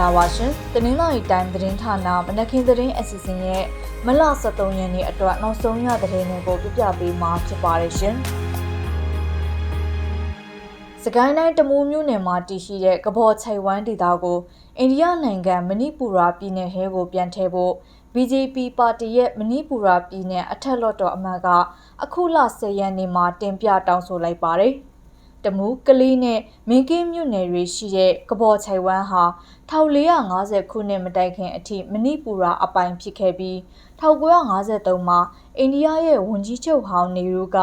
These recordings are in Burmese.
္ဂလာပါရှင်။တနင်္လာရီတိုင်းသတင်းဌာနမနက်ခင်းသတင်းအစီအစဉ်ရဲ့မလ23ရက်နေ့အတွက်နောက်ဆုံးရသတင်းတွေကိုပြပြပေးမှာဖြစ်ပါတယ်ရှင်။စကိုင်းတိုင်းတမူးမြို့နယ်မှာတည်ရှိတဲ့ကဘော်ချိုင်ဝမ်ဒေသကိုအိန္ဒိယနိုင်ငံမဏိပူရာပြည်နယ်ဟဲကိုပြန်ထည့်ဖို့ BJP ပါတီရဲ့မဏိပူရာပြည်နယ်အထက်လွှတ်တော်အမတ်ကအခုလ10ရက်နေ့မှာတင်ပြတောင်းဆိုလိုက်ပါတယ်။ တမူးကလေးနဲ့မင်းကင်းမြို့နယ်တွေရှိတဲ့ကဘော်ချိုင်ဝမ်ဟာ1450ခုနှစ်မတိုင်ခင်အထိမဏိပူရာအပိုင်ဖြစ်ခဲ့ပြီး1953မှာအိန္ဒိယရဲ့ဝန်ကြီးချုပ်ဟောင်းနေရူက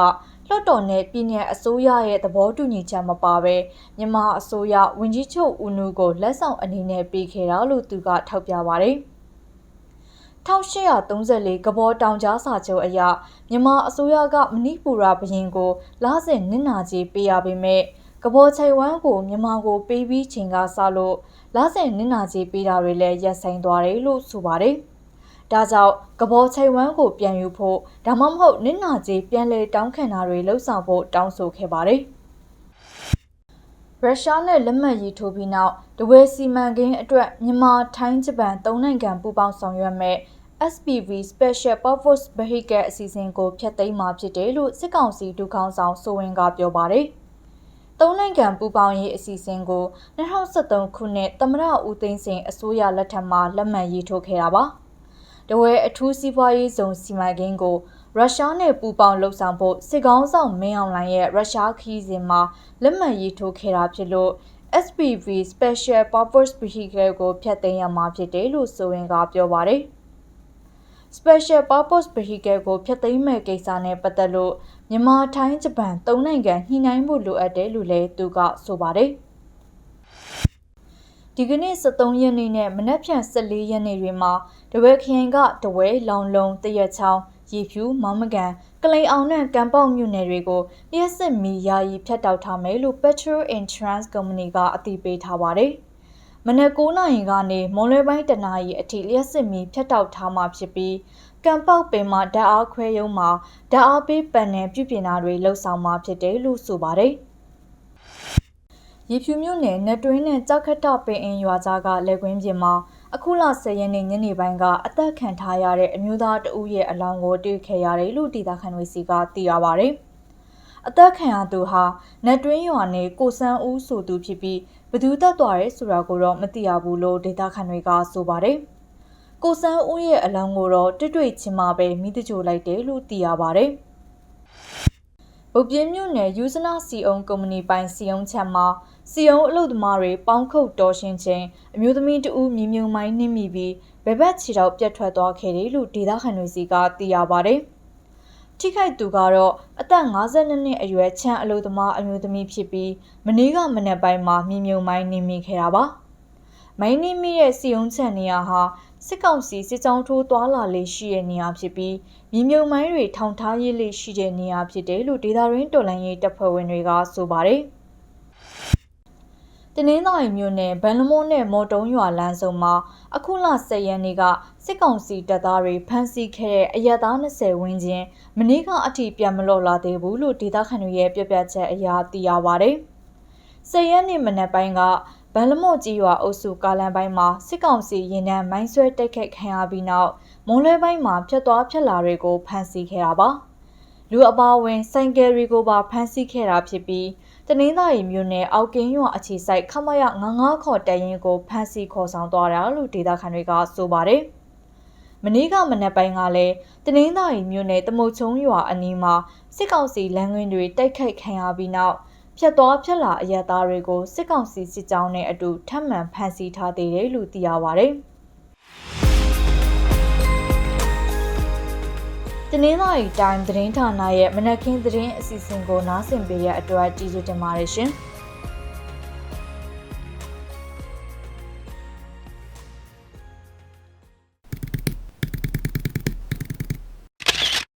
လွှတ်တော်နဲ့ပြည်내အစိုးရရဲ့သဘောတူညီချက်မပါဘဲမြန်မာအစိုးရဝန်ကြီးချုပ်ဦးနုကိုလက်ဆောင်အနေနဲ့ပေးခဲ့တာလို့သူကထောက်ပြပါတယ်။ 1834ကဘောတောင်ကြားစာချုပ်အရမြန်မာအစိုးရကမဏိပူရာဘရင်ကိုလာစဉ်နစ်နာကြေးပေးရပေမဲ့ကဘောချိုင်ဝမ်ကိုမြန်မာကိုပေးပြီးချိန်ကစလို့လာစဉ်နစ်နာကြေးပေးတာတွေလည်းရပ်ဆိုင်းသွားတယ်လို့ဆိုပါတယ်။ဒါကြောင့်ကဘောချိုင်ဝမ်ကိုပြန်ယူဖို့ဒါမှမဟုတ်နစ်နာကြေးပြန်လည်တောင်းခံတာတွေလှုပ်ဆောင်ဖို့တောင်းဆိုခဲ့ပါတယ်။ရုရှားနဲ့လက်မှတ်ရေးထိုးပြီးနောက်တဝဲစီမံကိန်းအတွက်မြန်မာထိုင်းဂျပန်သုံးနိုင်ငံပူးပေါင်းဆောင်ရွက်မဲ့ SPV Special Purpose Vehicle အစီအစဉ်ကိုဖျက်သိမ်းမှာဖြစ်တယ်လို့စစ်ကောင်စီဒုခေါင်းဆောင်စိုးဝင်းကပြောပါတယ်။သုံးနိုင်ငံပူးပေါင်းရေးအစီအစဉ်ကို2023ခုနှစ်သမရဦးသိန်းစိန်အစိုးရလက်ထက်မှာလက်မှတ်ရေးထိုးခဲ့တာပါ။တဝဲအထူးစီးပွားရေးဇုံစီမံကိန်းကိုရုရှားနဲ့ပူးပေါင်းလှုပ်ဆောင်ဖို့စစ်ကောင်းဆောင်မင်းအောင်လှိုင်ရဲ့ရုရှားခီးစဉ်မှာလက်မှတ်ရေးထိုးခဲ့တာဖြစ်လို့ SPV Special Purpose Vehicle ကိုဖျက်သိမ်းရမှာဖြစ်တယ်လို့ဆိုရင်ကပြောပါတယ်။ Special Purpose Vehicle ကိုဖျက်သိမ်းမဲ့ကိစ္စနဲ့ပတ်သက်လို့မြန်မာထိုင်းဂျပန်သုံးနိုင်ငံညှိနှိုင်းဖို့လိုအပ်တယ်လို့လည်းသူကဆိုပါတယ်ဒီကနေ့23ရက်နေ့နဲ့မနက်ဖြန်14ရက်နေ့တွေမှာတဝဲခရိုင်ကတဝဲလောင်လုံးတရက်ချောင်းရေဖြူမောင်မကန်ကလိန်အောင်နဲ့ကံပေါက်မြို့နယ်တွေကိုလျှက်စစ်မီယာယီဖြတ်တောက်ထားမယ်လို့ Petrol Insurance Company ကအတည်ပြုထားပါတယ်။ မနက်9နာရီကနေမွန်လွဲပိုင်းတနာရီအထိလျှက်စစ်မီဖြတ်တောက်ထားမှာဖြစ်ပြီးကံပေါက်ပင်မှာဓာတ်အားခွဲရုံမှာဓာတ်အားပေးပန်နယ်ပြုပြင်တာတွေလှုပ်ဆောင်မှာဖြစ်တယ်လို့ဆိုပါတယ်။ရေဖြူမြို့နယ်နတွင်းနဲ့ကြောက်ခတ်တပင်အင်းရွာသားကလက်ကွင်းပြင်မှာအခုလ10ရက်နေ့ညနေပိုင်းကအသက်ခံထားရတဲ့အမျိုးသားတဦးရဲ့အလောင်းကိုတွေ့ခဲ့ရတယ်လို့ဒေသခံတွေစီကသိရပါဗျ။ အသက်ခံရသူဟာနတ်တွင်းရွာနယ်ကိုစန်းဦးဆိုသူဖြစ်ပြီးဘသူတက်သွားရဲဆိုတာကိုတော့မသိရဘူးလို့ဒေသခံတွေကဆိုပါတယ်။ကိုစန်းဦးရဲ့အလောင်းကိုတော့တွေ့တွေ့ချင်းမှပဲမိတကြိုလိုက်တယ်လို့သိရပါတယ်။ဗုတ်ပြင်းမြို့နယ်ယူဇနာစီအုံကုမ္ပဏီပိုင်စီယုံချက်မှာစီယုံအလုပ်သမားတွေပေါင်းခုတ်တော်ရှင်ချင်းအမျိုးသမီးတဦးမြေမြုံမိုင်းနှိမ့်မိပြီးဘယ်ဘက်ခြေတော့ပြတ်ထွက်သွားခဲ့တယ်လို့ဒေသခံတွေစီကသိရပါတယ်။ ထိခိုက်သူကတော့အသက်52နှစ်အရွယ်ချမ်းအလို့သမားအမျိုးသမီးဖြစ်ပြီးမနေ့ကမနက်ပိုင်းမှာမြင်မြုံမိုင်းနေမိခဲ့တာပါ။မိုင်းနေမိတဲ့စီယုံချန်နေရာဟာစစ်ကောင်စီစစ်ကြောင်းထိုးသွားလာလေးရှိတဲ့နေရာဖြစ်ပြီးမြင်မြုံမိုင်းတွေထောင်ထားရေးလေးရှိတဲ့နေရာဖြစ်တယ်လို့ဒေတာရင်းတော်လိုင်းရေးတပ်ဖွဲ့ဝင်တွေကဆိုပါတယ်။ တနင်္သာရီမြို့နယ်ဗန်လမိုးနဲ့မော်တုံးရွာလမ်းစုံမှာအခုလ10ရက်နေ့ကစစ်ကောင်စီတပ်သားတွေဖမ်းဆီးခဲ့တဲ့အရသား20ဝန်းကျင်မနေ့ကအထိပြန်မလော်လာသေးဘူးလို့ဒေသခံတွေရဲ့ပြပြချက်အရသိရပါဗျ။10ရက်နေ့မနက်ပိုင်းကဗန်လမို့ကြီးရွာအုပ်စုကားလမ်းပိုင်းမှာစစ်ကောင်စီရင်နှံမိုင်းဆွဲတိုက်ခိုက်ခံရပြီးနောက်မွန်လွဲပိုင်းမှာဖြတ်သွားဖြတ်လာတွေကိုဖမ်းဆီးခဲ့တာပါ။လူအပါအဝင်ဆိုင်ကယ်တွေကိုပါဖမ်းဆီးခဲ့တာဖြစ်ပြီး တနင်္သာရီမြို့နယ်အောက်ကင်းရွာအခြေစိုက်ခမရ99ခေါ်တရင်ကိုဖမ်းဆီးခေါ်ဆောင်သွားတာလို့ဒေသခံတွေကဆိုပါတယ်။မနေ့ကမနက်ပိုင်းကလည်းတနင်္သာရီမြို့နယ်တမုတ်ချုံရွာအနီးမှာစစ်ကောင်စီလမ်းတွင်တွေတိုက်ခိုက်ခံရပြီးနောက်ဖြတ်သွားဖြတ်လာအရသားတွေကိုစစ်ကောင်စီစစ်ကြောင်းနဲ့အတူထပ်မံဖမ်းဆီးထားသေးတယ်လို့သိရပါဗျ။တ နင်္လာရီတိုင်းသတင်းဌာနရဲ့မနက်ခင်းသတင်းအစီအစဉ်ကိုနားဆင်ပေးရတဲ့အတွက်ကျေးဇူးတင်ပါတယ်ရှင်။